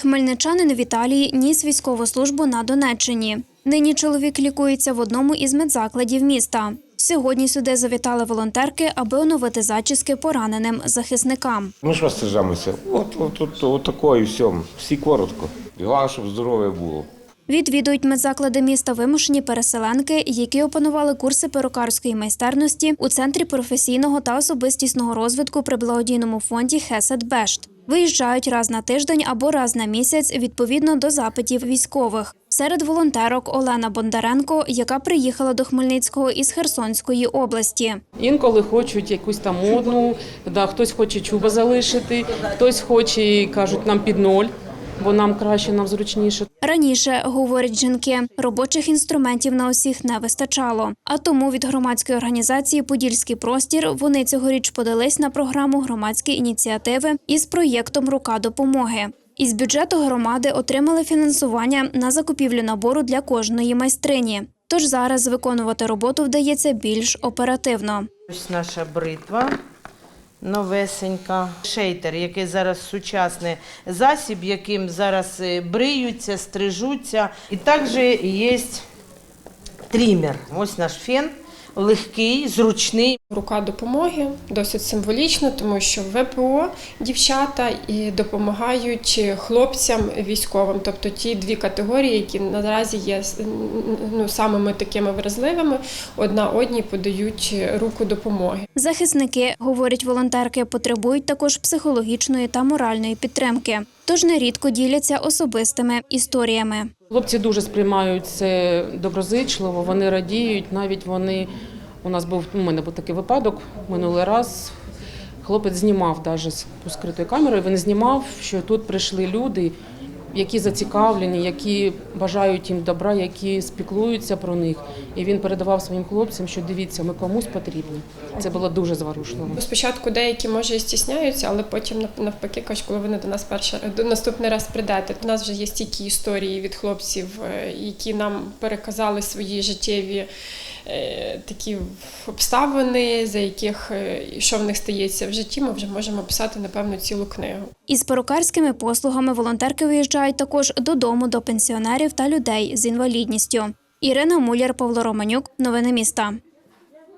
Хмельничанин Віталій ніс військову службу на Донеччині. Нині чоловік лікується в одному із медзакладів міста. Сьогодні сюди завітали волонтерки, аби оновити зачіски пораненим захисникам. Ми ж розстрижаємося. От, от, от, от тако і все. Всі коротко. Головне, щоб здоров'я було. Відвідують медзаклади міста вимушені переселенки, які опанували курси перукарської майстерності у центрі професійного та особистісного розвитку при благодійному фонді Хесед Бешт. Виїжджають раз на тиждень або раз на місяць відповідно до запитів військових. Серед волонтерок Олена Бондаренко, яка приїхала до Хмельницького із Херсонської області. Інколи хочуть якусь там модну, да, хтось хоче чуба залишити, хтось хоче, кажуть, нам під ноль, бо нам краще, нам зручніше. Раніше, говорять жінки, робочих інструментів на усіх не вистачало. А тому від громадської організації Подільський простір вони цьогоріч подались на програму громадські ініціативи із проєктом Рука допомоги. Із бюджету громади отримали фінансування на закупівлю набору для кожної майстрині. Тож зараз виконувати роботу вдається більш оперативно. Ось наша бритва новесенька. Шейтер, який зараз сучасний засіб, яким зараз е, бриються, стрижуться. І також є трімер. Ось наш фен, легкий, зручний. Рука допомоги досить символічно, тому що ВПО дівчата і допомагають хлопцям військовим, тобто ті дві категорії, які наразі є ну, самими такими вразливими, одна одній подають руку допомоги. Захисники, говорять волонтерки, потребують також психологічної та моральної підтримки, тож нерідко діляться особистими історіями. Хлопці дуже сприймають це доброзичливо, вони радіють, навіть вони. У нас був у мене був такий випадок минулий раз. Хлопець знімав навіть з скритою камерою. Він знімав, що тут прийшли люди, які зацікавлені, які бажають їм добра, які спіклуються про них. І він передавав своїм хлопцям, що дивіться, ми комусь потрібні. Це було дуже зворушливо. Спочатку деякі може і стісняються, але потім нав- навпаки кажуть, коли вони до нас перший до наступний раз прийдете. У нас вже є стільки історії від хлопців, е, які нам переказали свої життєві. Е, Такі обставини, за яких е, що в них стається в житті, ми вже можемо писати напевно цілу книгу. Із перукарськими послугами волонтерки виїжджають також додому до пенсіонерів та людей з інвалідністю. Ірина Муляр, Павло Романюк. Новини міста.